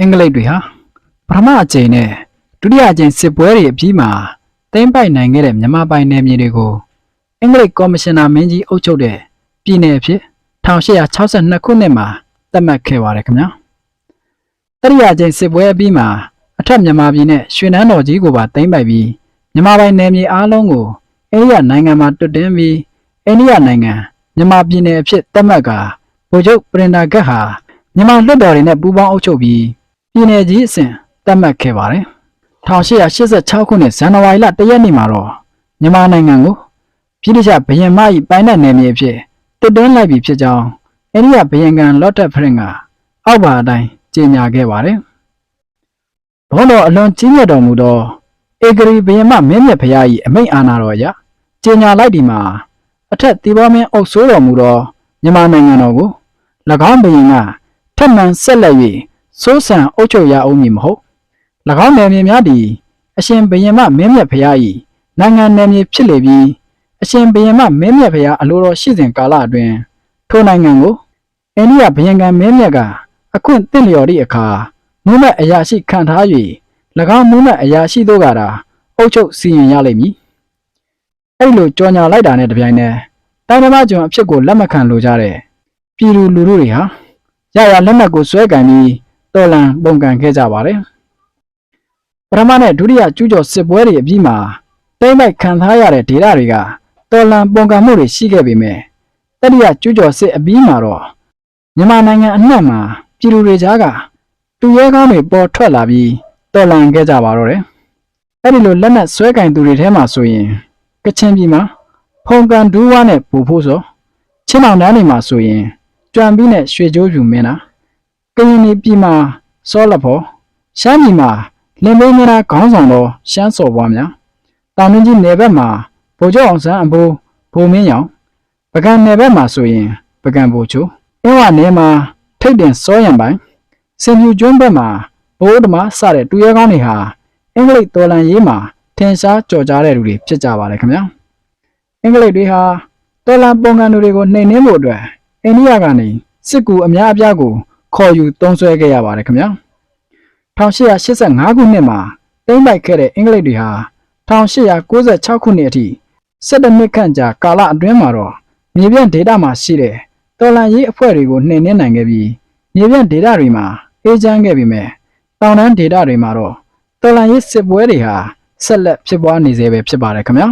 အင်္ဂလိပ်တွေဟာပထမအကြိမ်နဲ့ဒုတိယအကြိမ်စစ်ပွဲတွေအပြီးမှာသိမ်းပိုက်နိုင်ခဲ့တဲ့မြန်မာပိုင်နယ်မြေတွေကိုအင်္ဂလိပ်ကော်မရှင်နာမင်းကြီးအုပ်ချုပ်တဲ့ပြည်နယ်အဖြစ်1862ခုနှစ်မှာသတ်မှတ်ခဲ့ပါတယ်ခင်ဗျာတတိယအကြိမ်စစ်ပွဲအပြီးမှာအထက်မြန်မာပြည်နဲ့ရွှေနန်းတော်ကြီးကိုပါသိမ်းပိုက်ပြီးမြန်မာပိုင်နယ်မြေအားလုံးကိုအိန္ဒိယနိုင်ငံမှာတွတ်တင်ပြီးအိန္ဒိယနိုင်ငံမြန်မာပြည်နယ်အဖြစ်သတ်မှတ်ကာဗိုလ်ချုပ်ပရင်ဒါဂတ်ဟာမြန်မာလွှတ်တော်တွေနဲ့ပူးပေါင်းအုပ်ချုပ်ပြီး ပြည်내ကြီးအစဉ်သတ်မှတ်ခဲ့ပါတယ်။1886ခုနှစ်ဇန်နဝါရီလ1ရက်နေ့မှာတော့မြန်မာနိုင်ငံကိုပြည်ထောင်စုဘယင်မ၏ပိုင်းတဲ့နယ်မြေအဖြစ်တွတ်တွင်းလိုက်ပြီဖြစ်ကြောင်းအိန္ဒိယဘယင်ကန်လော့တက်ဖရင်ကအောက်ပါအတိုင်းကြေညာခဲ့ပါတယ်။ဘုန်းတော်အလွန်ကြီးမြတ်တော်မူသောဧကရီဘယင်မမင်းမြတ်ဖရာ၏အမိန့်အာဏာတော်အရကြေညာလိုက်ဒီမှာအထက်သီဘောမင်းအုပ်စိုးတော်မူသောမြန်မာနိုင်ငံတော်ကို၎င်းဘယင်ကထက်မှန်ဆက်လက်၍ စိုးစံအုပ်ချုပ်ရအောင်မည်မဟုတ်၎င်းနယ်မြေများသည်အရှင်ဘုရင်မမင်းမြတ်ဖရာ၏နိုင်ငံနယ်မြေဖြစ်လေပြီးအရှင်ဘုရင်မမင်းမြတ်ဖရာအလိုတော်ရှိစဉ်ကာလအတွင်းထိုနိုင်ငံကိုအိန္ဒိယဘုရင်ကမင်းမြတ်ကအခွင့်တင့်လျော်သည့်အခါမူမတ်အရာရှိခံထား၍၎င်းမူမတ်အရာရှိတို့ကသာအုပ်ချုပ်စီရင်ရလိမ့်မည်အဲ့လိုကြော်ညာလိုက်တာနဲ့တပြိုင်နက်တိုင်းဓမ္မကျွန်အဖြစ်ကိုလက်မခံလိုကြတဲ့ပြည်သူလူထုတွေဟာရရလက်နက်ကိုဆွဲကင်ပြီး တော်လန်ပုံကန်ခဲ့ကြပါတယ်ပထမနဲ့ဒုတိယကျူးကျော်စစ်ပွဲတွေအပြီးမှာတိမ့်မိုက်ခံထားရတဲ့ဒေသတွေကတော်လန်ပုံကန်မှုတွေရှိခဲ့ပေမဲ့တတိယကျူးကျော်စစ်အပြီးမှာတော့မြန်မာနိုင်ငံအနှံ့မှာပြည်သူတွေကြားကတူရဲကောင်းတွေပေါ်ထွက်လာပြီးတော်လန်ခဲ့ကြပါတော့တယ်အဲ့ဒီလိုလက်နက်ဆွဲကင်သူတွေထဲမှာဆိုရင်ကချင်ပြည်မှာဖုန်ကန်ဒူးဝါနဲ့ပူဖို့ဆိုချင်းအောင်တန်းတွေမှာဆိုရင်ကြွံပြီးနဲ့ရွှေကြိုးပြူမင်းတာ ကရင်ပြည်မှာစောလဖော်ရှမ်းပြည်မှာလင်မင်းများခေါင်းဆောင်တော်ရှမ်းစော်ပွားများတောင်တွင်းကြီးနယ်ဘက်မှာဗိုလ်ချုပ်အောင်ဆန်းအဘိုးဘိုးမင်းရောင်ပကံနယ်ဘက်မှာဆိုရင်ပကံဘိုလ်ချိုအင်းဝနယ်မှာထိတ်တင်စောရံပိုင်းစင်ပြူကျွန်းဘက်မှာဘိုးဓမ္မစတဲ့တူရဲကောင်းတွေဟာအင်္ဂလိပ်တော်လန်ရေးမှာထင်ရှားကြော်ကြားတဲ့လူတွေဖြစ်ကြပါတယ်ခင်ဗျာအင်္ဂလိပ်တွေဟာတော်လန်ပုံကန်တွေကိုနှိမ်နင်းဖို့အတွက်အိန္ဒိယကနေစစ်ကူအများအပြားကို ခေါ်ယူသုံးစွဲခဲ့ရပါတယ်ခင်ဗျာ1885ခုနှစ်မှာတိမ့်ပိုက်ခဲ့တဲ့အင်္ဂလိပ်တွေဟာ1896ခုနှစ်အထိ17နှစ်ခန့်ကြာကာလအတွင်းမှာတော့မြေပြန့်ဒေသမှာရှိတဲ့တော်လန်ရေးအဖွဲ့တွေကိုနှိမ်နင်းနိုင်ခဲ့ပြီးမြေပြန့်ဒေသတွေမှာအေးချမ်းခဲ့ပေမဲ့တောင်တန်းဒေသတွေမှာတော့တော်လန်ရေးစစ်ပွဲတွေဟာဆက်လက်ဖြစ်ပွားနေသေးပဲဖြစ်ပါတယ်ခင်ဗျာ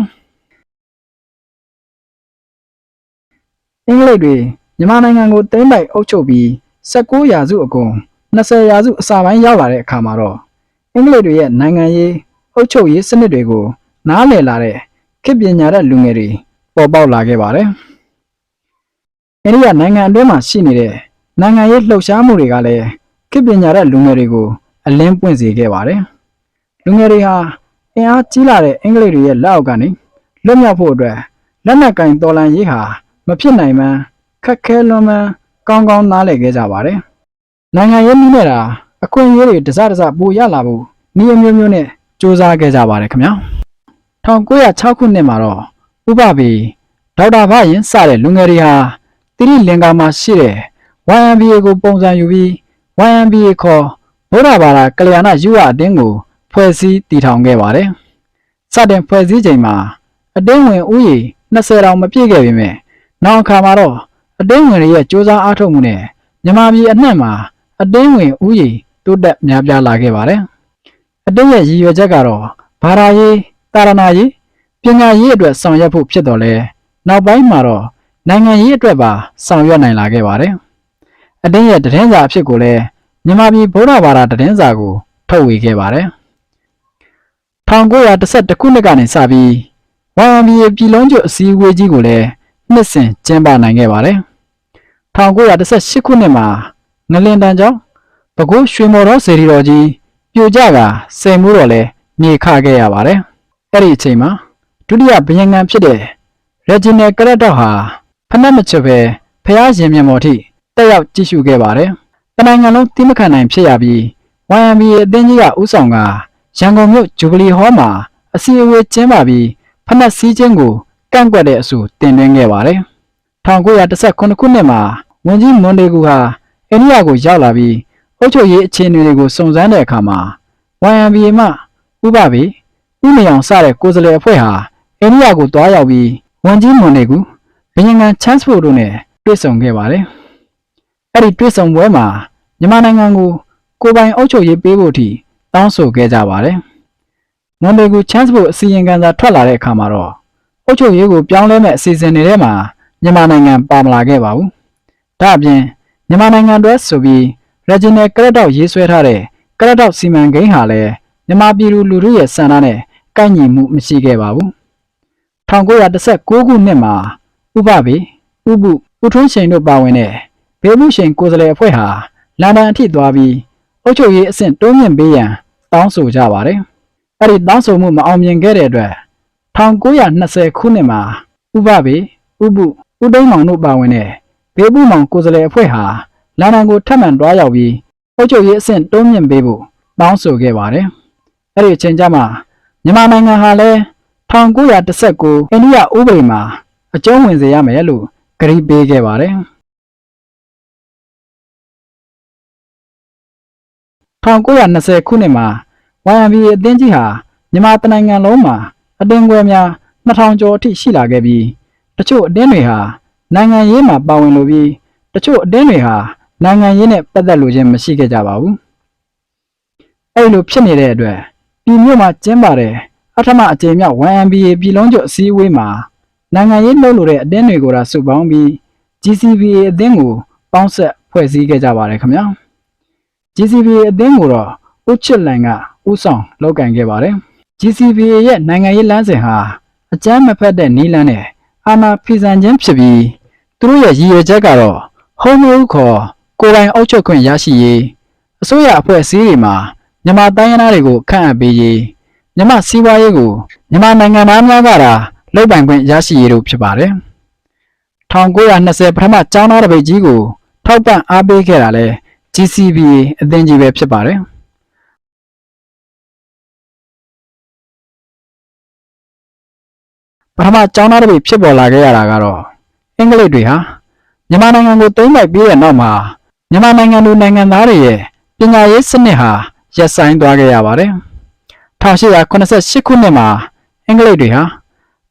အင်္ဂလိပ်တွေမြန်မာနိုင်ငံကိုတိမ့်ပိုက်အုပ်ချုပ်ပြီး 19ရာစုအကုန်20ရာစုအစပိုင်းရောက်လာတဲ့အခါမှာတော့အင်္ဂလိပ်တွေရဲ့နိုင်ငံရေးအုပ်ချုပ်ရေးစနစ်တွေကိုနားလည်လာတဲ့ခေတ်ပညာတဲ့လူငယ်တွေပေါ်ပေါက်လာခဲ့ပါတယ်။အိန္ဒိယနိုင်ငံအတွင်းမှာရှိနေတဲ့နိုင်ငံရေးလှုပ်ရှားမှုတွေကလည်းခေတ်ပညာတဲ့လူငယ်တွေကိုအလင်းပွင့်စေခဲ့ပါတယ်။လူငယ်တွေဟာအင်အားကြီးလာတဲ့အင်္ဂလိပ်တွေရဲ့လက်အောက်ကနေလွတ်မြောက်ဖို့အတွက်လက်နက်ကင်တော်လှန်ရေးဟာမဖြစ်နိုင်မှန်းခက်ခဲလွန်မှန်း ကောင်းကောင်းနားလည်ခဲ့ကြပါတယ်။နိုင်ငံရေးနည်းနဲ့တာအခွင့်အရေးတွေတစတစပိုရလာဖို့နည်းအမျိုးမျိုးနဲ့စ조사ခဲ့ကြပါတယ်ခင်ဗျာ။1906ခုနှစ်မှာတော့ဥပပေဒေါက်တာဘရင်စတဲ့လူငယ်တွေဟာတိရိလင်္ကာမှာရှိတဲ့ YMBA ကိုပုံစံယူပြီး YMBA ခေါ်ဗုဒ္ဓဘာသာကလျာဏယူဝအတင်းကိုဖွဲ့စည်းတည်ထောင်ခဲ့ပါတယ်။စတင်ဖွဲ့စည်းချိန်မှာအတင်းဝင်ဥယျာဉ်20တောင်မပြည့်ခဲ့ပေမဲ့နောက်အခါမှာတော့ အတင်းဝင်တွေရဲ့စ조사အားထုတ်မှုနဲ့မြန်မာပြည်အနှံ့မှာအတင်းဝင်ဥယျာဉ်တိုးတက်များပြားလာခဲ့ပါတယ်။အတင်းရဲ့ရည်ရွယ်ချက်ကတော့ဘာသာရေးတာရဏရေးပညာရေးအတွက်ဆောင်ရွက်ဖို့ဖြစ်တော်လဲနောက်ပိုင်းမှာတော့နိုင်ငံရေးအတွက်ပါဆောင်ရွက်နိုင်လာခဲ့ပါတယ်။အတင်းရဲ့တည်င်းစာအဖြစ်ကိုလည်းမြန်မာပြည်ဗုဒ္ဓဘာသာတည်င်းစာကိုထုတ်ဝေခဲ့ပါတယ်။1911ခုနှစ်ကနေစပြီး YMBA ပြည်လုံးကျွတ်အစည်းအဝေးကြီးကိုလည်းနှစ်စဉ်ကျင်းပနိုင်ခဲ့ပါတယ်။ 1918ခုနှစ်မှာငလင်တန်ကြောင့်ပဲခူးရွှေမော်တော်စေတီတော်ကြီးပြိုကျကစိန်မှုတော်လဲမြေခခဲ့ရပါတယ်။အဲ့ဒီအချိန်မှာဒုတိယဘယင်ငံဖြစ်တဲ့ Reginald ကရက်တော့ဟာဖနက်မချွတ်ပဲဖျားရှင်မျက်မှော်ထိတက်ရောက်ကြည့်ရှုခဲ့ပါတယ်။တနိုင်ငံလုံးတိမခံနိုင်ဖြစ်ရပြီး YMBA အသင်းကြီးကဥဆောင်ကရန်ကုန်မြို့ဂျူဘလီဟောမှာအစည်းအဝေးကျင်းပပြီးဖနက်စည်းခြင်းကိုကန့်ကွက်တဲ့အဆိုတင်သွင်းခဲ့ပါတယ်။1919ခုနှစ်မှာ ဝန်ကြီးမွန်ဒေကူဟာအိန္ဒိယကိုရောက်လာပြီးအုပ်ချုပ်ရေးအခြေအနေတွေကိုစုံစမ်းတဲ့အခါမှာ YMBA မှဥပပေဥမယောင်စတဲ့ကိုယ်စားလှယ်အဖွဲ့ဟာအိန္ဒိယကိုတွားရောက်ပြီးဝန်ကြီးမွန်နေကူဘယင်ကန်ချမ်းစဖို့တို့နဲ့တွေ့ဆုံခဲ့ပါတယ်။အဲ့ဒီတွေ့ဆုံပွဲမှာမြန်မာနိုင်ငံကိုကိုယ်ပိုင်အုပ်ချုပ်ရေးပေးဖို့အထိတောင်းဆိုခဲ့ကြပါတယ်။မွန်ဒေကူချမ်းစဖို့အစီရင်ခံစာထွက်လာတဲ့အခါမှာတော့အုပ်ချုပ်ရေးကိုပြောင်းလဲမဲ့အစီအစဉ်တွေထဲမှာမြန်မာနိုင်ငံပါမလာခဲ့ပါဘူး။ ဒါအပြင်မြန်မာနိုင်ငံအတွက်ဆိုပြီး Regional ကရက်တော့ရေးဆွဲထားတဲ့ကရက်တော့စီမံကိန်းဟာလည်းမြန်မာပြည်သူလူထုရဲ့စံနာနဲ့ကိုက်ညီမှုမရှိခဲ့ပါဘူး1919ခုနှစ်မှာဥပပေဥပုဥထွန်းရှိန်တို့ပါဝင်တဲ့ဘေဘူးရှိန်ကိုယ်စားလှယ်အဖွဲ့ဟာလန်ဒန်အထိသွားပြီးအုပ်ချုပ်ရေးအဆင့်တိုးမြင့်ပေးရန်တောင်းဆိုကြပါတယ်။အဲ့ဒီတောင်းဆိုမှုမအောင်မြင်ခဲ့တဲ့အတွက်1920ခုနှစ်မှာဥပပေဥပုဥသိမ်းမောင်တို့ပါဝင်တဲ့ ဘေဘူးမောင်ကိုယ်စားလှယ်အဖွဲ့ဟာလန်ဒန်ကိုထပ်မံတွားရောက်ပြီးအုပ်ချုပ်ရေးအဆင့်တိုးမြင့်ပေးဖို့တောင်းဆိုခဲ့ပါတယ်။အဲ့ဒီအချိန်ကျမှမြန်မာနိုင်ငံဟာလည်း1919အိန္ဒိယဥပဒေမှာအကျုံးဝင်စေရမယ်လို့ကတိပေးခဲ့ပါတယ်။1920ခုနှစ်မှာ YMBA အသင်းကြီးဟာမြန်မာတနိုင်ငံလုံးမှာအတင်းခွဲများ2000ကျော်အထိရှိလာခဲ့ပြီးတချို့အတင်းတွေဟာ နိုင်ငံရေးမှာပါဝင်လို့ပြီးတချို့အတင်းတွေဟာနိုင်ငံရေးနဲ့ပတ်သက်လို့ခြင်းမရှိခဲ့ကြပါဘူး။အဲဒီလိုဖြစ်နေတဲ့အတွက်ပြည်မြို့မှာကျင်းပတဲ့အထမအကြိမ်မြောက် YMBA ပြည်လုံးကျွတ်အစည်းအဝေးမှာနိုင်ငံရေးလှုပ်လို့တဲ့အတင်းတွေကိုဒါစုပေါင်းပြီး GCBA အသင်းကိုပေါင်းဆက်ဖွဲ့စည်းခဲ့ကြပါတယ်ခင်ဗျာ GCBA အသင်းကိုတော့ဦးချစ်လန်ကဦးဆောင်လုပ်ကင်ခဲ့ပါတယ် GCBA ရဲ့နိုင်ငံရေးလမ်းစဉ်ဟာအကြမ်းမဖက်တဲ့နီးလန်းနဲ့အာဏာဖီဆန်ခြင်းဖြစ်ပြီး သူတို့ရဲ့ရည်ရွယ်ချက်ကတော့ဟုံးမိုးခေါ်ကိုယ်ပိုင်အုပ်ချုပ်ခွင့်ရရှိရေးအစိုးရအဖွဲ့အစည်းတွေမှာမြန်မာတိုင်းရင်းသားတွေကိုခန့်အပ်ပေးရေးမြန်မာစီးပွားရေးကိုမြန်မာနိုင်ငံသားများကသာလုပ်ပိုင်ခွင့်ရရှိရေးတို့ဖြစ်ပါတယ်။1920ပထမကျောင်းသားတပိတ်ကြီးကိုထောက်ပံ့အားပေးခဲ့တာလဲ GCBA အသင်းကြီးပဲဖြစ်ပါတယ်။ပထမကျောင်းသားတပိတ်ဖြစ်ပေါ်လာခဲ့ရတာကတော့ အင်္ဂလိပ်တွေဟာမြန်မာနိုင်ငံကိုသိမ်းပိုက်ပြီးတဲ့နောက်မှာမြန်မာနိုင်ငံသူနိုင်ငံသားတွေရဲ့ပညာရေးစနစ်ဟာရပ်ဆိုင်းသွားခဲ့ရပါတယ်။1888ခုနှစ်မှာအင်္ဂလိပ်တွေဟာ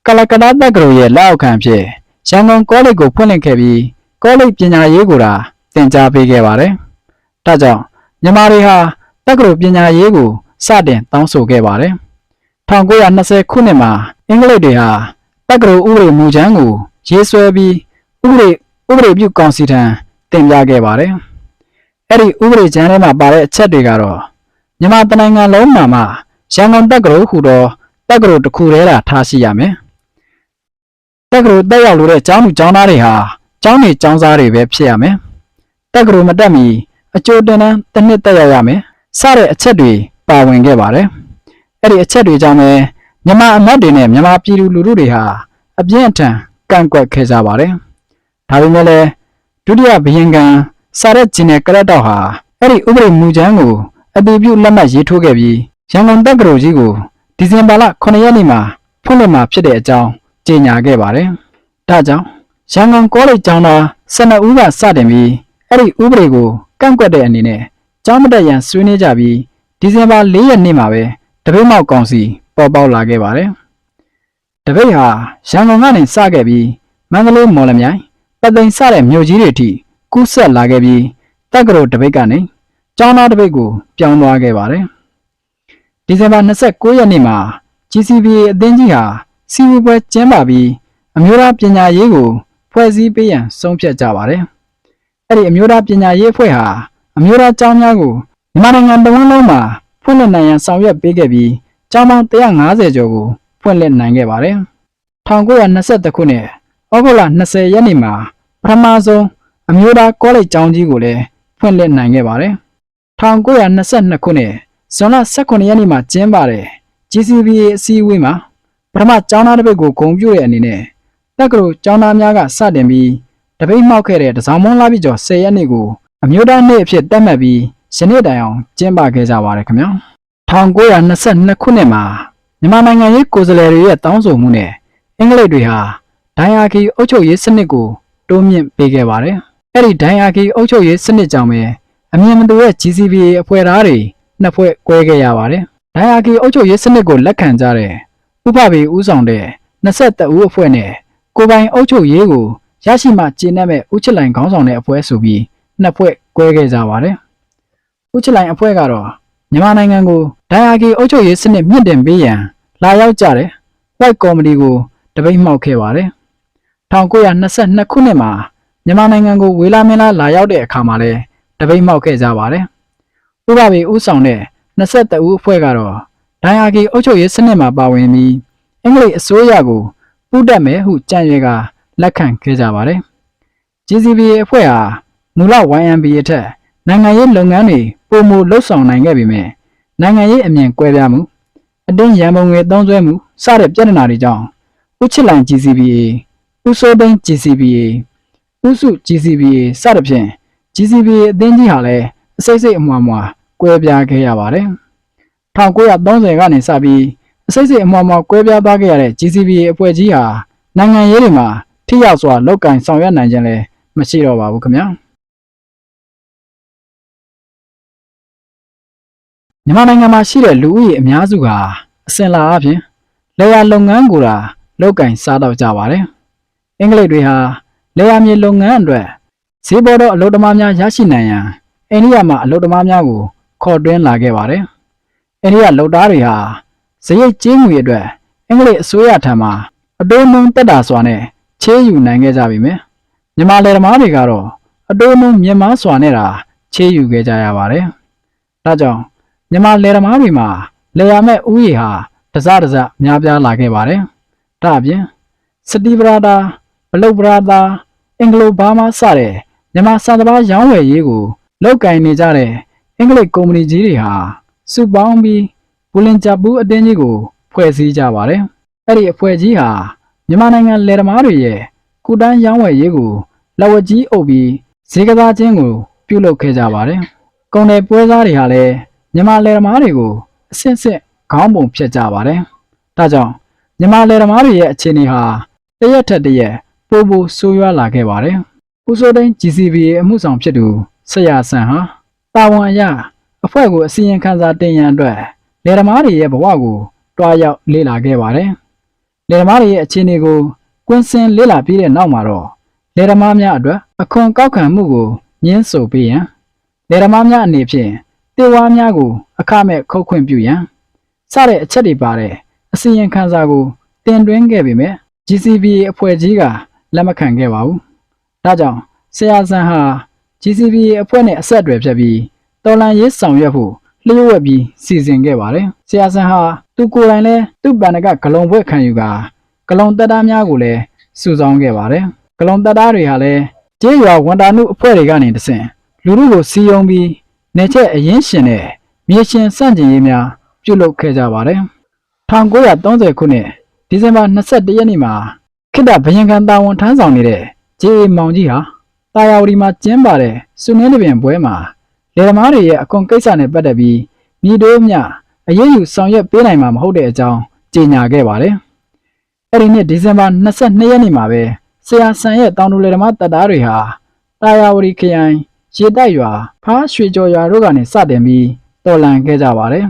ကလကတ္တာတက္ကသိုလ်ရဲ့လက်အောက်ခံအဖြစ်ရန်ကုန်ကောလိပ်ကိုဖွင့်လှစ်ခဲ့ပြီးကောလိပ်ပညာရေးကိုသာသင်ကြားပေးခဲ့ပါတယ်။ဒါကြောင့်မြန်မာတွေဟာတက္ကသိုလ်ပညာရေးကိုစတင်တောင်းဆိုခဲ့ပါတယ်။1920ခုနှစ်မှာအင်္ဂလိပ်တွေဟာတက္ကသိုလ်ဥပဒေမူကြမ်းကို ရေးဆွဲပြီးဥပဒေဥပဒေပြုကောင်စီထံတင်ပြခဲ့ပါတယ်။အဲ့ဒီဥပဒေကြမ်းထဲမှာပါတဲ့အချက်တွေကတော့မြန်မာတနိုင်ငံလုံးမှာမှရန်ကုန်တက္ကသိုလ်ဟူသောတက္ကသိုလ်တစ်ခုတည်းသာထားရှိရမယ်။တက္ကသိုလ်တက်ရောက်လို့တဲ့ကျောင်းသူကျောင်းသားတွေဟာကျောင်းနေကျောင်းသားတွေပဲဖြစ်ရမယ်။တက္ကသိုလ်မတက်မီအကျိုးတင်တန်းတစ်နှစ်တက်ရောက်ရမယ်။စတဲ့အချက်တွေပါဝင်ခဲ့ပါတယ်။အဲ့ဒီအချက်တွေကြောင့်ပဲမြန်မာအမတ်တွေနဲ့မြန်မာပြည်သူလူထုတွေဟာအပြင်းအထန် ကန့်ကွက်ခဲ့ကြပါတယ်။ဒါပေမဲ့လည်းဒုတိယဘယင်ကန်စာရက်ဂျင်နယ်ကရက်တော့ဟာအဲ့ဒီဥပဒေမူကြမ်းကိုအတည်ပြုလက်မှတ်ရေးထိုးခဲ့ပြီးရန်ကုန်တက္ကသိုလ်ကြီးကိုဒီဇင်ဘာလ9ရက်နေ့မှာဖွင့်လှစ်မှာဖြစ်တဲ့အကြောင်းကြေညာခဲ့ပါတယ်။ဒါကြောင့်ရန်ကုန်ကောလိပ်ကျောင်းသား12ဦးကစတင်ပြီးအဲ့ဒီဥပဒေကိုကန့်ကွက်တဲ့အနေနဲ့ကျောင်းမတက်ရန်ဆွေးနွေးကြပြီးဒီဇင်ဘာ4ရက်နေ့မှာပဲတပိတ်မောက်ကောင်စီပေါ်ပေါက်လာခဲ့ပါတယ်။ တပိတ်ဟာရန်ကုန်ကနေစခဲ့ပြီးမန္တလေးမော်လမြိုင်ပသိမ်စတဲ့မြို့ကြီးတွေအထိကူးဆက်လာခဲ့ပြီးတက္ကသိုလ်တပိတ်ကနေကျောင်းသားတပိတ်ကိုပြောင်းသွားခဲ့ပါတယ်။ဒီဇင်ဘာ29ရက်နေ့မှာ GCBA အသင်းကြီးဟာစီဝေပွဲကျင်းပပြီးအမျိုးသားပညာရေးကိုဖွဲ့စည်းပေးရန်ဆုံးဖြတ်ကြပါတယ်။အဲ့ဒီအမျိုးသားပညာရေးအဖွဲ့ဟာအမျိုးသားကျောင်းများကိုမြန်မာနိုင်ငံတဝန်းလုံးမှာဖွင့်လှစ်နိုင်ရန်ဆောင်ရွက်ပေးခဲ့ပြီးကျောင်းပေါင်း150ကျော်ကို ဖွင့်လှစ်နိုင်ခဲ့ပါတယ်။1923ခုနှစ်ဩဂုတ်လ20ရက်နေ့မှာပထမဆုံးအမျိုးသားကောလိပ်ကျောင်းကြီးကိုလည်းဖွင့်လှစ်နိုင်ခဲ့ပါတယ်။1922ခုနှစ်ဇွန်လ18ရက်နေ့မှာကျင်းပတဲ့ GCBA အစည်းအဝေးမှာပထမကျောင်းသားတစ်ပိတ်ကိုဂုဏ်ပြုတဲ့အနေနဲ့တက္ကသိုလ်ကျောင်းသားများကစတင်ပြီးတပိတ်မှောက်ခဲ့တဲ့တစောင်းမွန်းလာပြီကျော်10ရက်နေ့ကိုအမျိုးသားနေ့အဖြစ်သတ်မှတ်ပြီးယနေ့တိုင်အောင်ကျင်းပခဲ့ကြပါတယ်ခင်ဗျာ1922ခုနှစ်မှာ မြန်မာနိုင်ငံရေးကိုယ်စားလှယ်တွေရဲ့တောင်းဆိုမှုနဲ့အင်္ဂလိပ်တွေဟာဒိုင်အာခီအုပ်ချုပ်ရေးစနစ်ကိုတိုးမြင့်ပေးခဲ့ပါတယ်။အဲ့ဒီဒိုင်အာခီအုပ်ချုပ်ရေးစနစ်ကြောင့်ပဲအမြင်မတူတဲ့ GCPA အဖွဲ့သားတွေနှစ်ဖွဲ့꿰ခဲ့ရပါတယ်။ဒိုင်အာကီအုပ်ချုပ်ရေးစနစ်ကိုလက်ခံကြတဲ့ဥပပေဦးဆောင်တဲ့22ဦးအဖွဲ့နဲ့ကိုယ်ပိုင်အုပ်ချုပ်ရေးကိုရရှိမှကျင့်တတ်မဲ့ဦးချစ်လိုင်ခေါင်းဆောင်တဲ့အဖွဲ့ဆိုပြီးနှစ်ဖွဲ့꿰ခဲ့ကြပါတယ်။ဦးချစ်လိုင်အဖွဲ့ကတော့ မြန်မာနိုင်ငံကိုဒိုင်အာကီအုပ်ချုပ်ရေးစနစ်မြင့်တင်ပေးရန်လာရောက်ကြတဲ့ White Comedy ကိုတပိတ်မှောက်ခဲ့ပါတယ်။1922ခုနှစ်မှာမြန်မာနိုင်ငံကိုဝေလာမင်းလာလာရောက်တဲ့အခါမှာလည်းတပိတ်မှောက်ခဲ့ကြပါတယ်။ဥပပေဦးဆောင်တဲ့22ဦးအဖွဲ့ကတော့ဒိုင်အာကီအုပ်ချုပ်ရေးစနစ်မှာပါဝင်ပြီးအင်္ဂလိပ်အစိုးရကိုပူးတက်မယ်ဟုကြံ့ရွယ်ကလက်ခံခဲ့ကြပါတယ်။ GCBA အဖွဲ့ဟာမူလ YMBA ထက် နိုင်ငံရေးလုပ်ငန်းတွေပုံမလှုပ်ဆောင်နိုင်ခဲ့ပေမဲ့နိုင်ငံရေးအမြင်ကွဲပြားမှုအတင်းရန်ပုံငွေသုံးစွဲမှုစတဲ့ပြဿနာတွေကြောင့်ဥချစ်လိုင် GCBA ဥစိုးသိန်း GCBA ဥစု GCBA စသဖြင့် GCBA အသင်းကြီးဟာလည်းအစိတ်စိတ်အမွားမွားကွဲပြားခဲ့ရပါတယ်1930ကနေစပြီးအစိတ်စိတ်အမွားမွားကွဲပြားသွားခဲ့ရတဲ့ GCBA အဖွဲ့ကြီးဟာနိုင်ငံရေးတွေမှာထိရောက်စွာလောက်ကင်ဆောင်ရွက်နိုင်ခြင်းလည်းမရှိတော့ပါဘူးခင်ဗျာ မြန်မာနိုင်ငံမှာရှိတဲ့လူဦးရေအများစုဟာအစင်လာအပြင်လေယာလုပ်ငန်းကိုသာလောက်ကင်စားတော့ကြပါတယ်အင်္ဂလိပ်တွေဟာလေယာမြေလုပ်ငန်းအတွက်ဈေးပေါ်တော့အလုပ်သမားများရရှိနိုင်ရန်အိန္ဒိယမှာအလုပ်သမားများကိုခေါ်တွင်းလာခဲ့ပါတယ်အိန္ဒိယလုပ်သားတွေဟာဇရိတ်ကျင်းငွေအတွက်အင်္ဂလိပ်အစိုးရထံမှအတိုးနှုန်းတက်တာစွာနဲ့ချေးယူနိုင်ခဲ့ကြပြီမယ်မြန်မာလယ်သမားတွေကတော့အတိုးနှုန်းမြင့်မားစွာနဲ့တာချေးယူခဲ့ကြရပါတယ်ဒါကြောင့် မြန်မာလယ်သမားတွေမှာလယ်ယာမဲ့ဥယျာဟာတစတစများပြားလာခဲ့ပါတယ်ဒါအပြင်စတီဗရာဒါဘလုတ်ဗရာဒါအင်္ဂလိုဘားမားစတဲ့မြန်မာစာသဘာရောင်းဝယ်ရေးကိုလောက်ကင်နေကြတဲ့အင်္ဂလိပ်ကုမ္ပဏီကြီးတွေဟာစုပေါင်းပြီးဘူလင်ဂျာပူးအတင်းကြီးကို ဖွဲ့စည်းကြပါတယ်။အဲ့ဒီအဖွဲ့ကြီးဟာမြန်မာနိုင်ငံလယ်သမားတွေရဲ့ကုတန်းရောင်းဝယ်ရေးကိုလက်ဝတ်ကြီးအုပ်ပြီးဈေးကစားခြင်းကို ပြုလုပ်ခဲ့ကြပါတယ်။ကုန်တယ်ပွဲစားတွေဟာလည်း မြန်မာလယ်သမားတွေကိုအဆင့်ဆင့်ခေါင်းပုံဖြတ်ကြပါတယ်။ဒါကြောင့်မြန်မာလယ်သမားတွေရဲ့အခြေအနေဟာတရက်ထက်တရက်ပိုပိုဆိုးရွားလာခဲ့ပါတယ်။ဦးစိုးသိန်း GCBA အမှုဆောင်ဖြစ်သူဆရာဆန်ဟာတာဝန်အရအဖွဲ့ကိုအစီရင်ခံစာတင်ရန်အတွက်လယ်သမားတွေရဲ့ဘဝကိုတွားရောက်လေ့လာခဲ့ပါတယ်။လယ်သမားတွေရဲ့အခြေအနေကိုကွင်းစင်လေ့လာပြီးတဲ့နောက်မှာတော့လယ်သမားများအတွက်အခွန်ကောက်ခံမှုကိုညှင်းဆိုပေးရန်လယ်သမားများအနေဖြင့် တေဝါများကို အခမဲ့ခုတ်ခွင့်ပြုရန်စတဲ့အချက်တွေပါတဲ့အစီရင်ခံစာကိုတင်သွင်းခဲ့ပေမဲ့ GCBA အဖွဲ့ကြီးကလက်မခံခဲ့ပါဘူး။ဒါကြောင့်ဆရာဆန်ဟာ GCBA အဖွဲ့နဲ့အဆက်အသွယ်ဖြတ်ပြီးတော်လန်ရေးဆောင်ရွက်ဖို့လျှို့ဝှက်ပြီးစီစဉ်ခဲ့ပါတယ်။ဆရာဆန်ဟာသူကိုယ်တိုင်လည်းသူ့ဗန္ဒကဂလုံဘွဲ့ခံယူကာဂလုံတက်သားများကိုလည်းစုဆောင်းခဲ့ပါတယ်။ဂလုံတက်သားတွေဟာလည်းကျေးရွာဝန်တာနုအဖွဲ့တွေကနေတဆင့်လူမှုကိုစီယုံပြီး နေချက်အရင်ရှင်တဲ့မြေရှင်စန့်ကျင်ရေးများပြုလုပ်ခဲ့ကြပါတယ်။1930ခုနှစ်ဒီဇင်ဘာ21ရက်နေ့မှာခိတ္တဘရင်ခံတာဝန်ထမ်းဆောင်နေတဲ့ဂျေမောင်ကြီးဟာတာယာဝတီမှာကျင်းပတဲ့စုနင်းတပင်ပွဲမှာလယ်သမားတွေရဲ့အခွန်ကိစ္စနဲ့ပတ်သက်ပြီးမြေတိုးမြအရေးယူဆောင်ရွက်ပေးနိုင်မှာမဟုတ်တဲ့အကြောင်းကြေညာခဲ့ပါတယ်။အဲ့ဒီနှစ်ဒီဇင်ဘာ22ရက်နေ့မှာပဲဆရာဆန်ရဲ့တောင်တူလယ်သမားတပ်သားတွေဟာတာယာဝတီခရိုင် ရေတိုက်ရွာဖားရွှေကျော်ရွာတို့ကနေစတင်ပြီးတော်လှန်ခဲ့ကြပါတယ်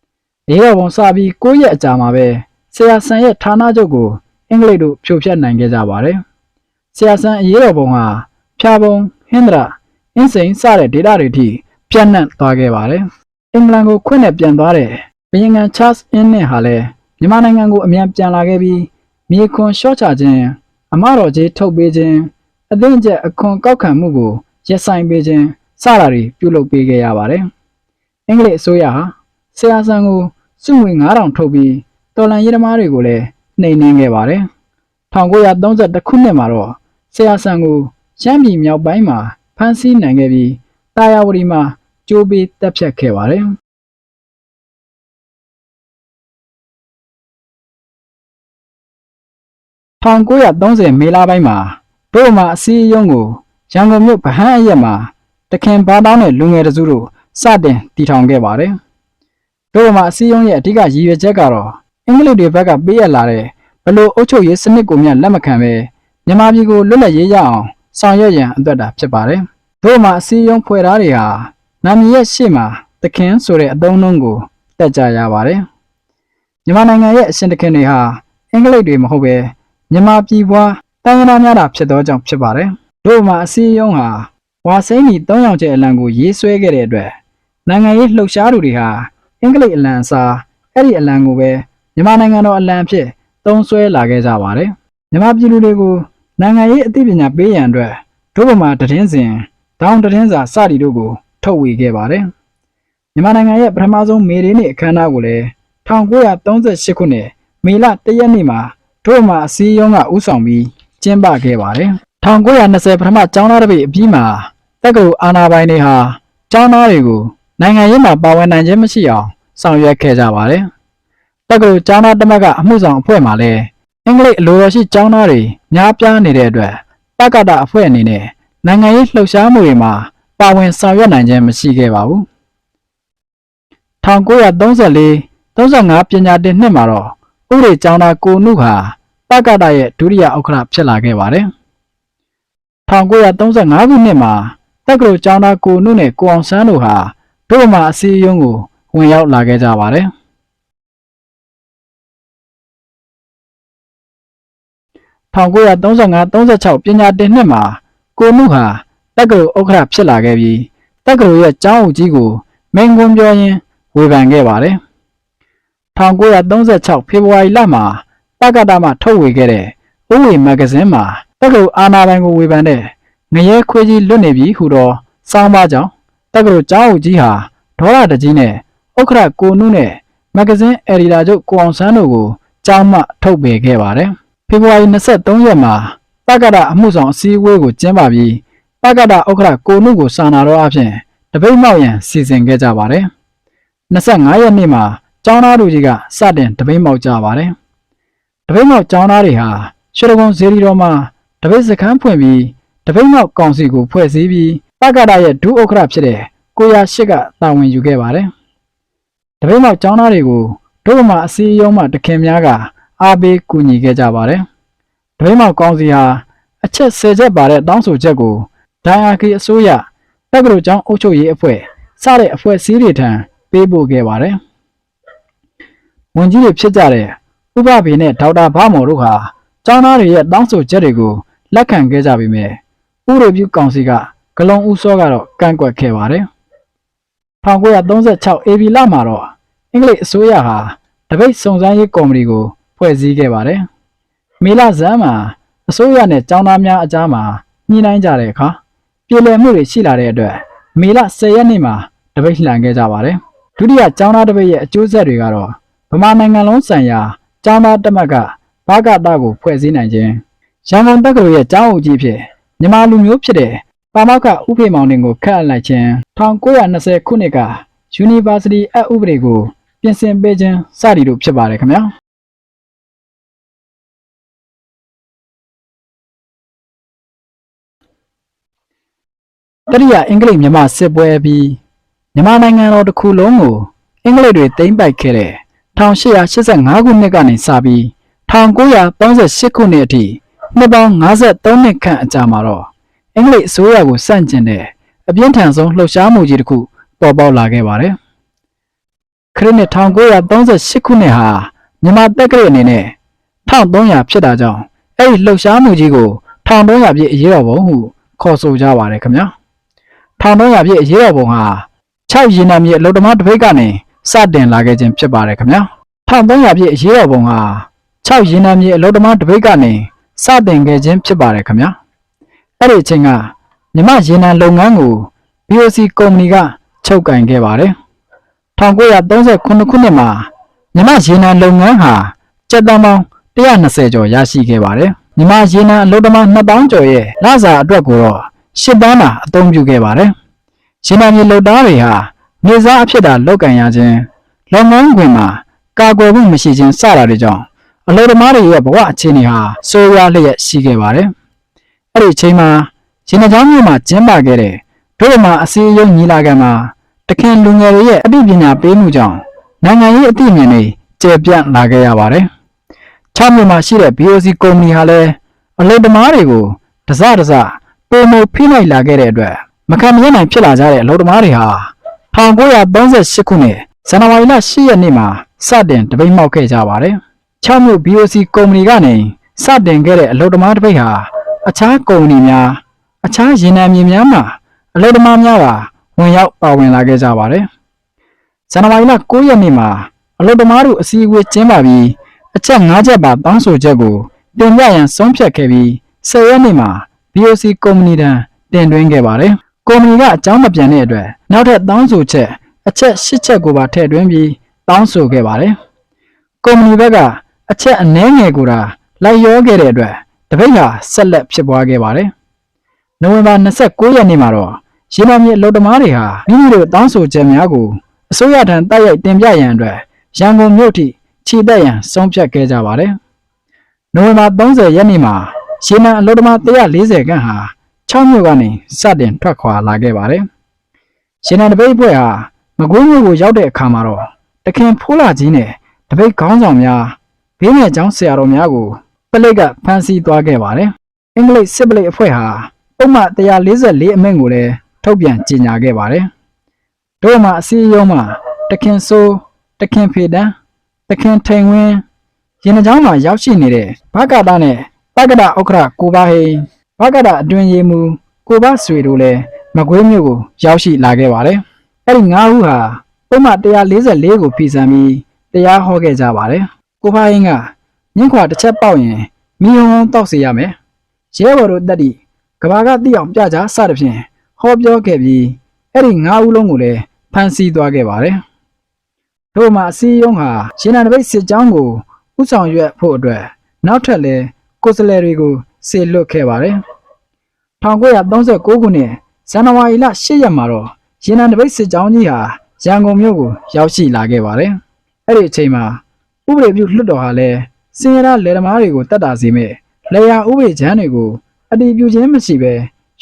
။ရေတော်ပုံစပြီး9ရက်အကြာမှာပဲဆရာဆန်ရဲ့ဌာနချုပ်ကိုအင်္ဂလိပ်တို့ဖြိုဖျက်နိုင်ခဲ့ကြပါတယ်။ဆရာဆန်အရေးတော်ပုံဟာဖြာပုံဟင်္ဒရာအင်းစိန်စတဲ့ဒေတာတွေထိပြန့်နှံ့သွားခဲ့ပါတယ်။အင်္ဂလန်ကိုခွင့်နဲ့ပြန်သွားတဲ့ဘရင်ကန်ချားစ်အင်းနဲ့ဟာလည်းမြန်မာနိုင်ငံကိုအမြန်ပြန်လာခဲ့ပြီးမြေခွန်လျှော့ချခြင်းအမတော်ကြီးထုတ်ပေးခြင်းအသင့်ကျက်အခွန်ကောက်ခံမှုကို ရက်ဆိုင်ပေးခြင်းစတာတွေပြုလုပ်ပေးခဲ့ရပါတယ်။အင်္ဂလိပ်အစိုးရဟာဆရာဆန်ကိုစုငွေ9000ထုတ်ပြီးတော်လန်ရေးသမားတွေကိုလည်းနှိမ်နင်းခဲ့ပါတယ်။1932ခုနှစ်မှာတော့ဆရာဆန်ကိုရှမ်းပြည်မြောက်ပိုင်းမှာဖမ်းဆီးနိုင်ခဲ့ပြီးတာယာဝတီမှာကြိုးပေးတပ်ဖြတ်ခဲ့ပါတယ်။1930မေလပိုင်းမှာတို့မှာအစည်းအရုံးကို ရန်ကုန်မြို့ဗဟန်းအရက်မှာတခင်ဘားတောင်းတဲ့လူငယ်တစုတို့စတင်တည်ထောင်ခဲ့ပါတယ်။တို့မှာအစည်းအရုံးရဲ့အဓိကရည်ရွယ်ချက်ကတော့အင်္ဂလိပ်တွေဘက်ကပေးအပ်လာတဲ့ဘလို့အုပ်ချုပ်ရေးစနစ်ကိုမြတ်လက်မခံပဲမြန်မာပြည်ကိုလွတ်လပ်ရေးရအောင်ဆောင်ရွက်ရန်အတွက်တာဖြစ်ပါတယ်။တို့မှာအစည်းအရုံးဖွဲ့သားတွေဟာနာမည်ရဲ့ရှေ့မှာသခင်ဆိုတဲ့အသုံးအနှုန်းကိုတက်ကြရပါတယ်မြန်မာနိုင်ငံရဲ့အရှင်သခင်တွေဟာအင်္ဂလိပ်တွေမဟုတ်ပဲမြန်မာပြည်ပွားတိုင်းရင်းသားများတာဖြစ်သောကြောင့်ဖြစ်ပါတယ် တို့မှာအစည်းအရုံးဟာဝါစိမ့်နီ၃ယောက်ကျဲအလံကိုရေးဆွဲခဲ့တဲ့အတွက်နိုင်ငံရေးလှုပ်ရှားသူတွေဟာအင်္ဂလိပ်အလံအစားအဲ့ဒီအလံကိုပဲမြန်မာနိုင်ငံတော်အလံအဖြစ်သုံးဆွဲလာခဲ့ကြပါတယ်မြန်မာပြည်သူတွေကိုနိုင်ငံရေးအသိပညာပေးရန်အတွက်တို့ဗမာတည်င်းစဉ်ဒေါင်းတည်င်းစာစသည်တို့ကိုထုတ်ဝေခဲ့ပါတယ်မြန်မာနိုင်ငံရဲ့ပထမဆုံးမေဒေးနေ့အခမ်းအနားကိုလည်း1938ခုနှစ်မေလ1ရက်နေ့မှာတို့ဗမာအစည်းအရုံးကဥဆောင်ပြီးကျင်းပခဲ့ပါတယ် 1920ပထမကျောင်းသားတစ်ပိတ်အပြီးမှာတက္ကသိုလ်အာဏာပိုင်တွေဟာကျောင်းသားတွေကိုနိုင်ငံရေးမှာပါဝင်နိုင်ခြင်းမရှိအောင်ဆောင်ရွက်ခဲ့ကြပါတယ်တက္ကသိုလ်ကျောင်းသားတမကအမှုဆောင်အဖွဲ့မှာလည်းအင်္ဂလိပ်အလိုတော်ရှိကျောင်းသားတွေများပြားနေတဲ့အတွက်တက္ကတာအဖွဲ့အနေနဲ့နိုင်ငံရေးလှုပ်ရှားမှုတွေမှာပါဝင်ဆောင်ရွက်နိုင်ခြင်းမရှိခဲ့ပါဘူး1934 35ပညာသင်နှစ်မှာတော့ဥပဒေကျောင်းသားကိုနုဟာတက္ကတာရဲ့ဒုတိယဥက္ကဋ္ဌဖြစ်လာခဲ့ပါတယ် 1935ခုနှစ်မှာတက္ကသိုလ်ကျောင်းသားကိုနုနဲ့ကိုအောင်ဆန်းတို့ဟာဒုဗမာအစည်းအရုံးကိုဝင်ရောက်လာခဲ့ကြပါတယ်1935-36ပညာသင်နှစ်မှာကိုနုဟာတက္ကသိုလ်ဥက္ကဋ္ဌဖြစ်လာခဲ့ပြီးတက္ကသိုလ်ရဲ့ကျောင်းအုပ်ကြီးကိုမင်းကွန်းပြောရင်းဝေဖန်ခဲ့ပါတယ်1936ဖေဖော်ဝါရီလမှာတက္ကတာမှထုတ်ဝေခဲ့တဲ့ဥဝေမဂ္ဂဇင်းမှာ တက္ကသိုလ်အာနာပိုင်ကိုဝေဖန်တဲ့ငရဲခွေးကြီးလွတ်နေပြီဟူသောစောင်းပါကြောင့်တက္ကသိုလ်ကျောင်းအုပ်ကြီးဟာဒေါ်လာတကြီးနဲ့ဥက္ကဋ္ဌကိုနုနဲ့မဂ္ဂဇင်းအယ်ဒီတာချုပ်ကိုအောင်ဆန်းတို့ကိုကျောင်းမှထုတ်ပယ်ခဲ့ပါတယ်ဖေဖော်ဝါရီ23ရက်မှာတက္ကတာအမှုဆောင်အစည်းအဝေးကိုကျင်းပပြီးတက္ကတာဥက္ကဋ္ဌကိုနုကိုစာနာတော်အဖြစ်တပိတ်မောက်ရန်စီစဉ်ခဲ့ကြပါတယ်25ရက်နေ့မှာကျောင်းသားတို့ကြီးကစတင်တပိတ်မောက်ကြပါတယ်တပိတ်မောက်ကျောင်းသားတွေဟာရွှေတကုံဇေဒီတော်မှာ တပိတ်စခန်းဖွင့်ပြီးတပိတ်မောက်ကောင်စီကိုဖွဲ့စည်းပြီးတက္ကတာရဲ့ဒုဥက္ကဋ္ဌဖြစ်တဲ့ကိုရရှိကတာဝန်ယူခဲ့ပါတယ်တပိတ်မောက်ကျောင်းသားတွေကိုဒုဗမာအစည်းအရုံးမှတခင်များကအားပေးကူညီခဲ့ကြပါတယ်တပိတ်မောက်ကောင်စီဟာအချက်၁၀ချက်ပါတဲ့တောင်းဆိုချက်ကိုဒိုင်အာကီအစိုးရတက္ကသိုလ်ကျောင်းအုပ်ချုပ်ရေးအဖွဲ့စတဲ့အဖွဲ့အစည်းတွေထံပေးပို့ခဲ့ပါတယ်။ဝန်ကြီးတွေဖြစ်ကြတဲ့ဥပဗေနဲ့ဒေါက်တာဘာမော်တို့ဟာကျောင်းသားတွေရဲ့တောင်းဆိုချက်တွေကို လက်ခံခဲ့ကြပေမဲ့ဥရပြုကောင်စီကဂလုံဦးစောကတော့ကန့်ကွက်ခဲ့ပါတယ်။1936 AB လမှာတော့အင်္ဂလိပ်အစိုးရဟာတပိတ်စုံစမ်းရေးကော်မတီကိုဖွဲ့စည်းခဲ့ပါတယ်။မေလဇန်မှာအစိုးရနဲ့ကျောင်းသားများအကြားမှာညှိနှိုင်းကြတဲ့အခါပြည်လည်မှုတွေရှိလာတဲ့အတွက်မေလ10ရက်နေ့မှာတပိတ်လှန်ခဲ့ကြပါတယ်။ဒုတိယကျောင်းသားတပိတ်ရဲ့အကျိုးဆက်တွေကတော့ဗမာနိုင်ငံလုံးဆိုင်ရာကျောင်းသားတက်မတ်ကဘာကတာကိုဖွဲ့စည်းနိုင်ခြင်း ရန်ကုန်တက္ကသိုလ်ရဲ့ကျောင်းအုပ်ကြီးဖြစ်မြန်မာလူမျိုးဖြစ်တဲ့ပါမောက္ခဥဖေမောင်တင်ကိုခန့်အပ်လိုက်ခြင်း1920ခုနှစ်က University အဥပဒေကိုပြင်ဆင်ပေးခြင်းစသည်တို့ဖြစ်ပါတယ်ခင်ဗျာတတိယအင်္ဂလိပ်မြန်မာစစ်ပွဲပြီးမြန်မာနိုင်ငံတော်တစ်ခုလုံးကိုအင်္ဂလိပ်တွေသိမ်းပိုက်ခဲ့တဲ့1885ခုနှစ်ကနေစပြီး1938ခုနှစ်အထိ နှစ်ပေါင်း53နှစ်ခန့်အကြာမှာတော့အင်္ဂလိပ်အစိုးရကိုစန့်ကျင်တဲ့အပြင်းထန်ဆုံးလှုပ်ရှားမှုကြီးတစ်ခုပေါ်ပေါက်လာခဲ့ပါတယ်။ခရစ်နှစ်1938ခုနှစ်ဟာမြန်မာတက္ကရာအနေနဲ့1300ဖြစ်တာကြောင့်အဲ့ဒီလှုပ်ရှားမှုကြီးကို1300ပြည့်အရေးတော်ပုံဟုခေါ်ဆိုကြပါတယ်ခင်ဗျာ။1300ပြည့်အရေးတော်ပုံဟာ6ရင်နံမြေအလုတ္တမတစ်ပိတ်ကနေစတင်လာခဲ့ခြင်းဖြစ်ပါတယ်ခင်ဗျာ1300ပြည့်အရေးတော်ပုံဟာ6ရင်နံမြေအလုတ္တမတစ်ပိတ်ကနေ စတင်ခဲ့ခြင်းဖြစ်ပါတယ်ခင်ဗျာအဲ့ဒီအချိန်ကမြမရင်နံလုပ်ငန်းကို BOC ကုမ္ပဏီကချုပ်ကင်ခဲ့ပါတယ်1939ခုနှစ်မှာမြမရင်နံလုပ်ငန်းဟာကျက်တန်းပေါင်း120ကျော်ရရှိခဲ့ပါတယ်မြမရင်နံအလုတ္တမ2000ကျော်ရဲ့လစာအတွက်ကိုတော့10တန်းသာအသုံးပြုခဲ့ပါတယ်ရင်နံမြေလုပ်သားတွေဟာနေစားအဖြစ်သာလောက်ကင်ရခြင်းလုပ်ငန်းခွင်မှာကာကွယ်မှုမရှိခြင်းစတာတွေကြောင့် အလုပ်သမားတွေရဲ့ဘဝအခြေအနေဟာဆိုးရွားလျက်ရှိခဲ့ပါတယ်။အဲ့ဒီအချိန်မှာရင်နှကြောင်းမြို့မှာကျင်းပခဲ့တဲ့ဒုဗမာအစည်းအရုံးညီလာခံမှာတခင်လူငယ်တွေရဲ့အသိပညာပေးမှုကြောင့်နိုင်ငံရေးအသိဉာဏ်တွေကျေပြန့်လာခဲ့ရပါတယ်။ချားမြို့မှာရှိတဲ့ BOC ကုမ္ပဏီဟာလည်းအလုပ်သမားတွေကိုတစတစပုံမဖိနိုင်လာခဲ့တဲ့အတွက်မခံမရနိုင်ဖြစ်လာကြတဲ့အလုပ်သမားတွေဟာ1938ခုနှစ်ဇန်နဝါရီလ10ရက်နေ့မှာစတင်တပိတ်မှောက်ခဲ့ကြပါတယ်။ 6မြို့ BOC ကုမ္ပဏီကနေစတင်ခဲ့တဲ့အလုပ်သမားတပိတ်ဟာအခြားကုမ္ပဏီများအခြားရေနံမြေများမှာအလုပ်သမားများပါဝင်ရောက်ပါဝင်လာခဲ့ကြပါတယ်။ဇန်နဝါရီလ9ရက်နေ့မှာအလုပ်သမားတို့အစည်းအဝေးကျင်းပပြီးအချက်5ချက်ပါတောင်းဆိုချက်ကိုတင်ပြရန်ဆုံးဖြတ်ခဲ့ပြီး10ရက်နေ့မှာ BOC ကုမ္ပဏီတန်းတင်သွင်းခဲ့ပါတယ်။ကုမ္ပဏီကအကြောင်းမပြန်တဲ့အတွက်နောက်ထပ်တောင်းဆိုချက်အချက်၈ချက်ကိုပါထည့်သွင်းပြီးတောင်းဆိုခဲ့ပါတယ်။ကုမ္ပဏီဘက်က အချက်အနည်းငယ်ကိုသာလိုက်ရောခဲ့တဲ့အတွက်တပိတ်ဟာဆက်လက်ဖြစ်ပွားခဲ့ပါတယ်။နိုဝင်ဘာ29ရက်နေ့မှာတော့ရေနံမြေအလုပ်သမားတွေဟာမိမိတို့တောင်းဆိုချက်များကိုအစိုးရထံတိုက်ရိုက်တင်ပြရန်အတွက်ရန်ကုန်မြို့ထိခြေတက်ရန်ဆုံးဖြတ်ခဲ့ကြပါတယ်။နိုဝင်ဘာ30ရက်နေ့မှာရေနံအလုပ်သမား140ခန့်ဟာ6မြို့ကနေစတင်ထွက်ခွာလာခဲ့ပါတယ်။ရေနံတပိတ်အဖွဲ့ဟာမကွေးမြို့ကိုရောက်တဲ့အခါမှာတော့တခင်ဖိုးလာကြီးနဲ့တပိတ်ခေါင်းဆောင်များ ဘေးငယ်ကျောင်းဆရာတော်များကိုပလိတ်ကဖမ်းဆီးသွားခဲ့ပါတယ်။အင်္ဂလိပ်စစ်ပလိတ်အဖွဲ့ဟာပုံမှန်144အမိန့်ကိုလည်းထုတ်ပြန်ကြေညာခဲ့ပါတယ်။တို့မှာအစည်းအရုံးမှာတခင်ဆိုးတခင်ဖေတန်းတခင်ထိန်ဝင်းရင်နှကြောင်းမှာရောက်ရှိနေတဲ့ဘဂတာနဲ့ပကဒဥက္ခရကိုပါဟိန်ဘဂတာအတွင်ရေးမူကိုပါဆွေတို့လည်းမကွေးမြို့ကိုရောက်ရှိလာခဲ့ပါတယ်။အဲ့ဒီ၅ဦးဟာပုံမှန်144ကိုပြည်စံပြီးတရားဟောခဲ့ကြပါတယ်။ ကိုပါဟိန်ကညင်ခွာတစ်ချက်ပေါက်ရင်မိယုံုံတောက်စေရမယ်။ရဲဘော်တို့တက်တီကဘာကတိအောင်ပြကြစသဖြင့်ဟောပြောခဲ့ပြီးအဲ့ဒီ၅ဦးလုံးကိုလည်းဖမ်းဆီးသွားခဲ့ပါတယ်။တို့မှာအစည်းအရုံးဟာရှင်နာတပိတ်စစ်ကြောင်းကိုဥဆောင်ရွက်ဖို့အတွက်နောက်ထပ်လည်းကိုယ်စားလှယ်တွေကိုစေလွှတ်ခဲ့ပါတယ်။1939ခုနှစ်ဇန်နဝါရီလ10ရက်မှာတော့ရင်နံတပိတ်စစ်ကြောင်းကြီးဟာရန်ကုန်မြို့ကိုရောက်ရှိလာခဲ့ပါတယ်။အဲ့ဒီအချိန်မှာ ဥပဒေပြုလွှတ်တော်ဟာလည်းစင်ရလာလယ်သမားတွေကိုတတ်တာစီမဲ့လေယာဥပဒေချမ်းတွေကိုအတည်ပြုခြင်းမရှိဘဲ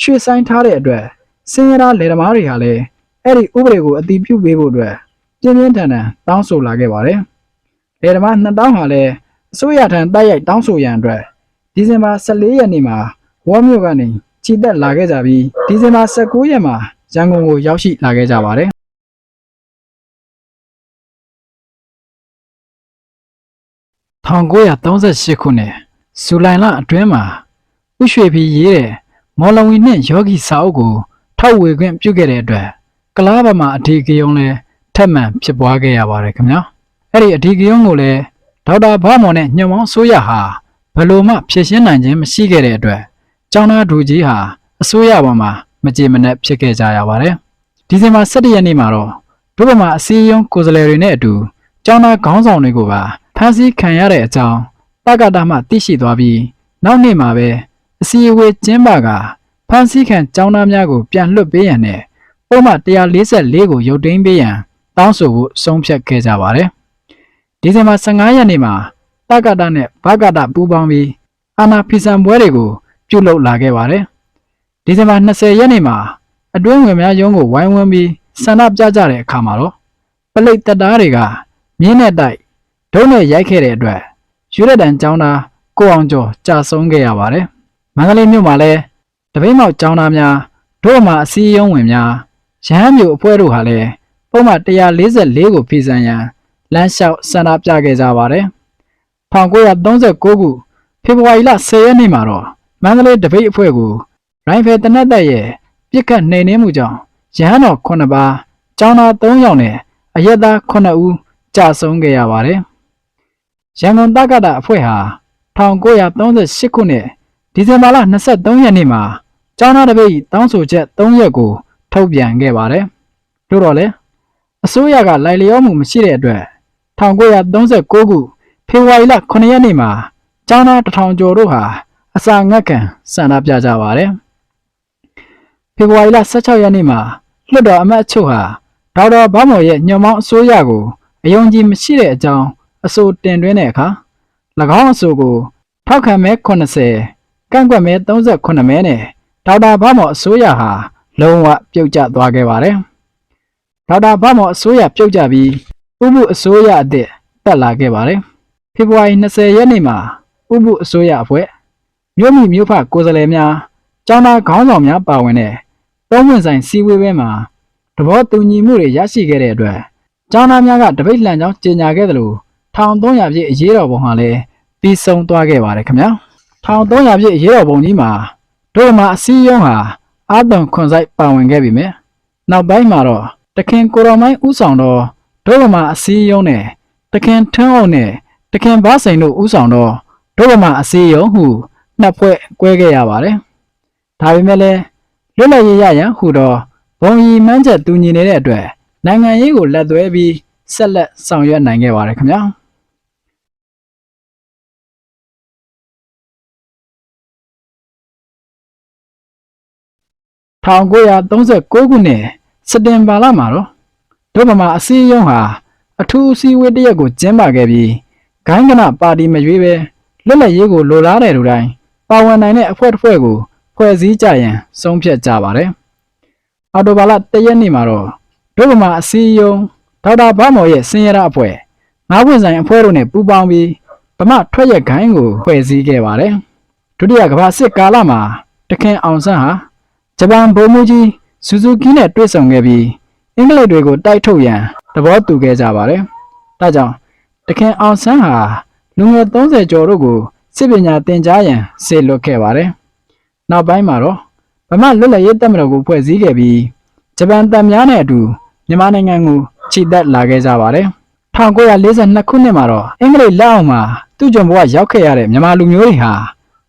ရွှေ့ဆိုင်ထားတဲ့အတွက်စင်ရလာလယ်သမားတွေဟာလည်းအဲ့ဒီဥပဒေကိုအတည်ပြုပေးဖို့အတွက်ပြင်းပြင်းထန်ထန်တောင်းဆိုလာခဲ့ပါတယ်။လယ်သမားနှစ်တောင်းဟာလည်းအစိုးရထံတိုက်ရိုက်တောင်းဆိုရန်အတွက်ဒီဇင်ဘာ14ရက်နေ့မှာဝေါ်မြို့ကနေခြိတက်လာခဲ့ကြပြီးဒီဇင်ဘာ19ရက်မှာရန်ကုန်ကိုရောက်ရှိလာခဲ့ကြပါတယ် 1938ခုနှစ်ဇူလိုင်လအတွင်းမှာဥရွှေဖီရေးတဲ့မော်လဝီနှင့်ယောဂီစာအုပ်ကိုထောက်ဝေခွင့်ပြုခဲ့တဲ့အတွက် ကလားဗမာအထီးကယုံလည်းထက်မှန်ဖြစ်ပွားခဲ့ရပါတယ်ခင်ဗျာအဲ့ဒီအထီးကယုံကိုလည်းဒေါက်တာဘာမော်နဲ့ညွန့်မောင်းဆိုးရဟာဘယ်လိုမှဖြည့်ရှင်းနိုင်ခြင်းမရှိခဲ့တဲ့အတွက်ကျောင်းသားဒူကြီးဟာအစိုးရပေါ်မှာမကြေမနက်ဖြစ်ခဲ့ကြရပါတယ်ဒီဇင်ဘာ17ရက်နေ့မှာတော့ဒုဗမာအစည်းအရုံးကိုယ်စားလှယ်တွေနဲ့အတူကျောင်းသားခေါင်းဆောင်တွေကိုပါ ဖမ်းဆီးခံရတဲ့အကြောင်းတက္ကတာမှသိရှိသွားပြီးနောက်နေ့မှာပဲအစည်းအဝေးကျင်းပကဖမ်းဆီးခံကျောင်းသားများကိုပြန်လွှတ်ပေးရန်နဲ့ပုံမှန်144ကိုရုပ်သိမ်းပေးရန်တောင်းဆိုဖို့ဆုံးဖြတ်ခဲ့ကြပါတယ်ဒီဇင်ဘာ15ရက်နေ့မှာတက္ကတာနဲ့ဘဂတာပူးပေါင်းပြီးအာနာဖီဆန်ပွဲတွေကိုပြုလုပ်လာခဲ့ပါတယ်ဒီဇင်ဘာ20ရက်နေ့မှာအတွင်းဝင်များရုံးကိုဝိုင်းဝန်းပြီးဆန္ဒပြကြတဲ့အခါမှာတော့ပလိတ်တပ်သားတွေကမြင်းနဲ့တိုက် ဒုံးနဲ့ရိုက်ခဲ့တဲ့အတွက်ယူရတန်ကျောင်းသားကိုအောင်ကျော်ကြာဆုံးခဲ့ရပါတယ်။မန္တလေးမြို့မှာလည်းတပိတ်မောက်ကျောင်းသားများတို့မှအစည်းအရုံးဝင်များရဟန်းမျိုးအဖွဲ့တို့ဟာလည်းပုံမှန်144ကိုပြည်စံရန်လမ်းလျှောက်ဆန္ဒပြခဲ့ကြပါတယ်။1939ခုဖေဖော်ဝါရီလ10ရက်နေ့မှာတော့မန္တလေးတပိတ်အဖွဲ့ကိုရိုင်ဖယ်တနက်သက်ရဲ့ပြစ်ခတ်နှိမ်နင်းမှုကြောင့်ရဟန်းတော်9ပါးကျောင်းသား3ယောက်နဲ့အရက်သား9ဦးကြာဆုံးခဲ့ရပါတယ်။ ရန်ကုန်တက္ကတာအဖွဲ့ဟာ1938ခုနှစ်ဒီဇင်ဘာလ23ရက်နေ့မှာကျောင်းသားတပိတ်တောင်းဆိုချက်3ရက်ကိုထုတ်ပြန်ခဲ့ပါတယ်။တို့တော့လေအစိုးရကလိုက်လျောမှုမရှိတဲ့အတွက်1939ခုဖေဖော်ဝါရီလ9ရက်နေ့မှာကျောင်းသားတထောင်ကျော်တို့ဟာအစာငတ်ခံဆန္ဒပြကြပါတယ်။ဖေဖော်ဝါရီလ16ရက်နေ့မှာလွှတ်တော်အမတ်အချို့ဟာဒေါက်တာဘောက်မော်ရဲ့ညွှန်ပေါင်းအစိုးရကိုအယုံကြည်မရှိတဲ့အကြောင်း အဆိုတင်သွင်းတဲ့အခါ၎င်းအဆိုကိုထောက်ခံမဲ80ကန့်ကွက်မဲ38မဲနဲ့ဒေါက်တာဘောက်မော်အစိုးရဟာလုံးဝပြုတ်ကျသွားခဲ့ပါတယ်။ဒေါက်တာဘောက်မော်အစိုးရပြုတ်ကျပြီးဥပုအစိုးရအသစ်တက်လာခဲ့ပါတယ်။ဖေဖော်ဝါရီ20ရက်နေ့မှာဥပုအစိုးရအဖွဲ့မြို့မိမြို့ဖကိုယ်စားလှယ်များကျောင်းသားခေါင်းဆောင်များပါဝင်တဲ့သုံးဝင်ဆိုင်စည်းဝေးပွဲမှာဘောတူညီမှုတွေရရှိခဲ့တဲ့အတွက်ကျောင်းသားများကတပိတ်လှန်ကြောင်းကြေညာခဲ့သလို 1300ပြည့်အရေးတော်ပုံဟာလည်းပြီးဆုံးသွားခဲ့ပါတယ်ခင်ဗျာ1300ပြည့်အရေးတော်ပုံကြီးမှာတို့မှာအစည်းအရုံးဟာအာသွန်ခွန်ဆိုင်ပါဝင်ခဲ့ပြီမြဲနောက်ပိုင်းမှာတော့တခင်ကိုတော်မိုင်းဥဆောင်တော့တို့မှာအစည်းအရုံးနဲ့တခင်ထွန်းအောင်နဲ့တခင်ဘားစိန်တို့ဥဆောင်တော့တို့မှာအစည်းအရုံးဟုနှစ်ဖွဲ့꿰ခဲ့ရပါတယ်ဒါပေမဲ့လည်းလွတ်လပ်ရေးရရန်ဟူတော့ဘုံရီမှန်းချက်တူညီနေတဲ့အတွက်နိုင်ငံရေးကိုလက်သွဲပြီးဆက်လက်ဆောင်ရွက်နိုင်ခဲ့ပါတယ်ခင်ဗျာ 1939ခုနှစ်စက်တင်ဘာလမှာတော့ဒုဗမာအစည်းအရုံးဟာအထူးအစည်းအဝေးတစ်ရက်ကိုကျင်းပခဲ့ပြီးဂိုင်းကနပါတီမရွေးပဲလွတ်လပ်ရေးကိုလိုလားတဲ့လူတိုင်းပါဝင်နိုင်တဲ့အဖွဲ့တစ်ဖွဲ့ကိုဖွဲ့စည်းကြရန်ဆုံးဖြတ်ကြပါတယ်။အော်တိုဘာလ၁ရက်နေ့မှာတော့ဒုဗမာအစည်းအရုံးဒေါက်တာဘာမော်ရဲ့စင်ရဒအဖွဲ့ငါးပွင့်ဆိုင်အဖွဲ့တို့နဲ့ပူးပေါင်းပြီးဗမာထွက်ရက်ဂိုင်းကိုဖွဲ့စည်းခဲ့ပါတယ်။ဒုတိယကမ္ဘာစစ်ကာလမှာတခင်အောင်ဆန်းဟာ ဂျပန်ဗိုလ်မှူးကြီးဆူဇူကီနဲ့တွေ့ဆုံခဲ့ပြီးအင်္ဂလိပ်တွေကိုတိုက်ထုတ်ရန်သဘောတူခဲ့ကြပါတယ်။ဒါကြောင့်တခင်အောင်ဆန်းဟာလူငယ်30ကျော်တို့ကိုစစ်ပညာသင်ကြားရန်စေလွှတ်ခဲ့ပါတယ်။နောက်ပိုင်းမှာတော့ဗမာလွတ်လပ်ရေးတပ်မတော်ကိုဖွဲ့စည်းခဲ့ပြီးဂျပန်တပ်များနဲ့အတူမြန်မာနိုင်ငံကိုခြိတက်လာခဲ့ကြပါတယ်။1942ခုနှစ်မှာတော့အင်္ဂလိပ်လက်အောက်မှာသူ့ကျွန်ဘဝရောက်ခဲ့ရတဲ့မြန်မာလူမျိုးတွေဟာ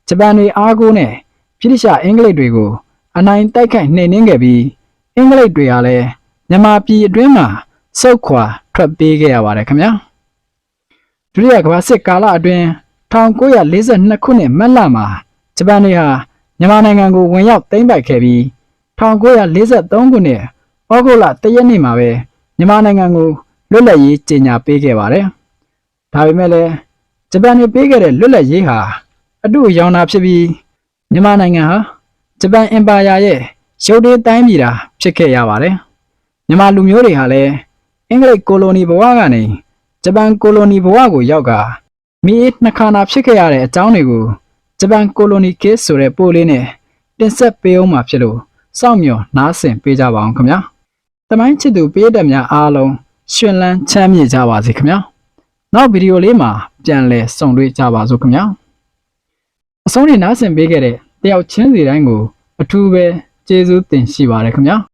ဂျပန်တွေအားကိုးနဲ့ပြိတိရှအင်္ဂလိပ်တွေကို အနိုင်တိုက်ခိုက်နှိမ်နင်းခဲ့ပြီးအင်္ဂလိပ်တွေကလည်းမြန်မာပြည်အတွင်းမှာစုတ်ခွာထွက်ပြေးခဲ့ရပါတယ်ခင်ဗျာဒုတိယကမ္ဘာစစ်ကာလအတွင်း1942ခုနှစ်မတ်လမှာဂျပန်တွေဟာမြန်မာနိုင်ငံကိုဝင်ရောက်သိမ်းပိုက်ခဲ့ပြီး1943ခုနှစ်ဩဂုတ်လ1ရက်နေ့မှာပဲမြန်မာနိုင်ငံကိုလွတ်လပ်ရေးကြေညာပေးခဲ့ပါတယ်ဒါပေမဲ့လည်းဂျပန်တွေပေးခဲ့တဲ့လွတ်လပ်ရေးဟာအတူရောင်တာဖြစ်ပြီးမြန်မာနိုင်ငံဟာ ဂျပန်အင်ပါယာရဲ့ရုပ်သေးတိုင်းပြည်တာဖြစ်ခဲ့ရပါတယ်။မြန်မာလူမျိုးတွေဟာလည်းအင်္ဂလိပ်ကိုလိုနီဘဝကနေဂျပန်ကိုလိုနီဘဝကိုရောက်ကာမိအေးနှစ်ခါနာဖြစ်ခဲ့ရတဲ့အကြောင်းတွေကိုဂျပန်ကိုလိုနီကေးဆိုတဲ့ပို့လေးနဲ့တင်ဆက်ပေးအောင်မှာဖြစ်လို့စောင့်မျှော်နားဆင်ပေးကြပါအောင်ခင်ဗျာ။တမိုင်းချစ်သူပေးတဲ့များအားလုံးရှင်လန်းချမ်းမြေ့ကြပါစေခင်ဗျာ။နောက်ဗီဒီယိုလေးမှာပြန်လည်ဆုံတွေ့ကြပါစို့ခင်ဗျာ။အဆုံးထိနားဆင်ပေးခဲ့တဲ့ တယောက်ချင်းစီတိုင်းကိုအထူးပဲကျေးဇူးတင်ရှိပါတယ်ခင်ဗျာ